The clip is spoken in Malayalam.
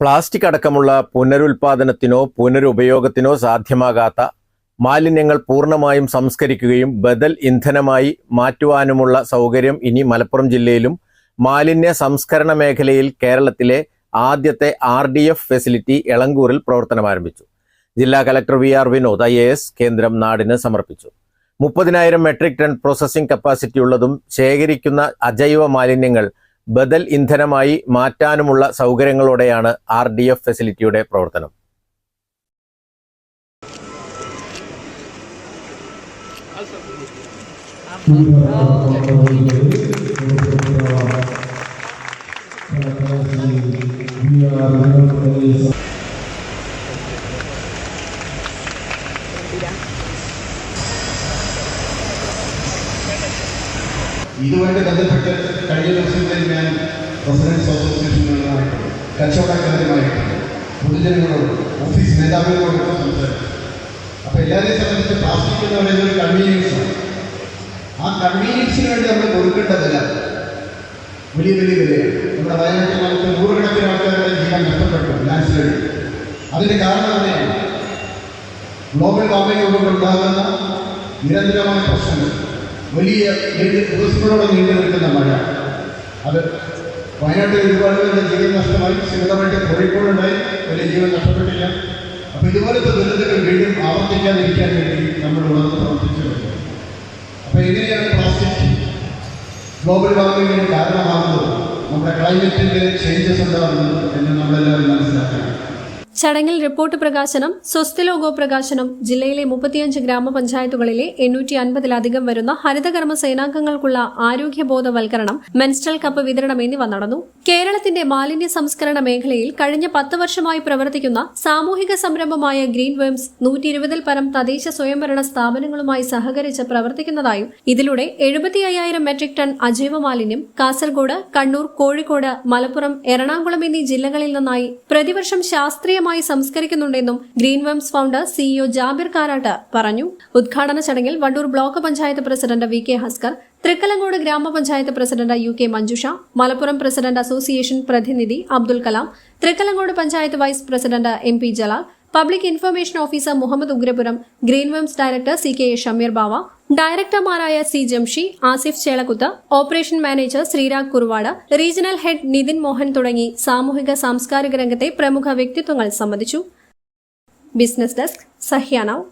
പ്ലാസ്റ്റിക് അടക്കമുള്ള പുനരുൽപാദനത്തിനോ പുനരുപയോഗത്തിനോ സാധ്യമാകാത്ത മാലിന്യങ്ങൾ പൂർണമായും സംസ്കരിക്കുകയും ബദൽ ഇന്ധനമായി മാറ്റുവാനുമുള്ള സൗകര്യം ഇനി മലപ്പുറം ജില്ലയിലും മാലിന്യ സംസ്കരണ മേഖലയിൽ കേരളത്തിലെ ആദ്യത്തെ ആർ ഡി എഫ് ഫെസിലിറ്റി എളങ്കൂറിൽ പ്രവർത്തനം ആരംഭിച്ചു. ജില്ലാ collector V R Vinod I S കേന്ദ്രം നാടിന് സമർപ്പിച്ചു. മുപ്പതിനായിരം മെട്രിക് ടൺ പ്രോസസ്സിംഗ് കപ്പാസിറ്റി ഉള്ളതും ശേഖരിക്കുന്ന അജൈവ മാലിന്യങ്ങൾ ബദൽ ഇന്ധനമായി മാറ്റാനുമുള്ള സൗകര്യങ്ങളോടെയാണ് ആർ ഡി എഫ് ഫെസിലിറ്റിയുടെ പ്രവർത്തനം. ഇതുമായിട്ട് ബന്ധപ്പെട്ട് കഴിഞ്ഞ ദിവസങ്ങളിൽ ഞാൻ റെസിഡൻസ് അസോസിയേഷനുകളുമായി കച്ചവടക്കാരുമായിട്ട് പൊതുജനങ്ങളോട് ഓഫീസ് മേധാവികളോടൊക്കെ സംസാരിച്ചു. അപ്പോൾ എല്ലാവരെയും സംബന്ധിച്ച് പ്ലാസ്റ്റിക് എന്ന് പറയുന്നത് ഒരു കൺവീനിയൻസ് ആ കൺവീനിയൻസിന് വേണ്ടി നമ്മൾ കൊടുക്കേണ്ടതല്ല. വലിയ വലിയ വിലയാണ്. നമ്മുടെ വയനാട്ടിൽ നമുക്ക് നൂറുകണക്കിന് ആൾക്കാരുടെ ജീവൻ നഷ്ടപ്പെട്ടു ലാൻഡ്സ്ലൈഡ് അതിന്റെ കാരണം തന്നെയാണ് ഗ്ലോബൽ വാർമിംഗ് കൊണ്ടുണ്ടാകുന്ന നിരന്തരമായ പ്രശ്നങ്ങൾ. വലിയ ദിവസങ്ങളോടെ നീണ്ടു നിൽക്കുന്ന മഴ. അത് വയനാട്ടിൽ ഒരുപാട് പേരുടെ ജീവൻ നഷ്ടമായി. സിമിതമായിട്ട് കോഴിക്കോടുണ്ടായി. വലിയ ജീവൻ നഷ്ടപ്പെട്ടില്ല. അപ്പോൾ ഇതുപോലത്തെ ദുരന്തങ്ങൾ വീണ്ടും ആവർത്തിക്കാതിരിക്കാൻ വേണ്ടി നമ്മൾ ഉണർന്ന് പ്രവർത്തിച്ചു അപ്പൊ എങ്ങനെയാണ് പ്ലാസ്റ്റിക് ഗ്ലോബൽ വാർമിങ്ങിന് കാരണമാകുന്നത്? നമ്മുടെ ക്ലൈമറ്റിന്റെ ചേഞ്ചസ് ഉണ്ടാകുന്നത് എന്ന് നമ്മളെല്ലാവരും മനസ്സിലാക്കണം. ചടങ്ങിൽ റിപ്പോർട്ട് പ്രകാശനം സ്വസ്തി ലോഗോ പ്രകാശനം ജില്ലയിലെ മുപ്പത്തിയഞ്ച് ഗ്രാമപഞ്ചായത്തുകളിലെ എണ്ണൂറ്റി അൻപതിലധികം വരുന്ന ഹരിതകർമ്മ സേനാംഗങ്ങൾക്കുള്ള ആരോഗ്യബോധവൽക്കരണം മെൻസ്ട്രൽ കപ്പ് വിതരണം എന്നിവ നടന്നു. കേരളത്തിന്റെ മാലിന്യ സംസ്കരണ മേഖലയിൽ കഴിഞ്ഞ പത്ത് വർഷമായി പ്രവർത്തിക്കുന്ന സാമൂഹിക സംരംഭമായ ഗ്രീൻ വേംസ് നൂറ്റി ഇരുപതിൽ പരം തദ്ദേശ സ്വയംഭരണ സ്ഥാപനങ്ങളുമായി സഹകരിച്ച് പ്രവർത്തിക്കുന്നതായും ഇതിലൂടെ എഴുപത്തി അയ്യായിരം മെട്രിക് ടൺ അജൈവ മാലിന്യം കാസർഗോഡ് കണ്ണൂർ കോഴിക്കോട് മലപ്പുറം എറണാകുളം എന്നീ ജില്ലകളിൽ നിന്നായി പ്രതിവർഷം ശാസ്ത്രീയമായി സംസ്കരിക്കുന്നുണ്ടെന്നും green worms founder CEO Jabir Karat പറഞ്ഞു. ഉദ്ഘാടന ചടങ്ങിൽ Wandoor block panchayat president V K Haskar Thrikkalangode grama panchayat president U K Manjusha Malappuram president association പ്രതിനിധി Abdul Kalam Thrikkalangode panchayat vice president M P Jalal public information officer Muhammad Ugrapuram green worms director C K Shameer Bava ഡയറക്ടർമാരായ C Jamshi Asif Chelakuth operation manager Sreerag Kuruvad regional head Nithin Mohan തുടങ്ങി സാമൂഹിക സാംസ്കാരിക രംഗത്തെ പ്രമുഖ വ്യക്തിത്വങ്ങൾ സംബന്ധിച്ചു. Business desk സഹ്യാനവ്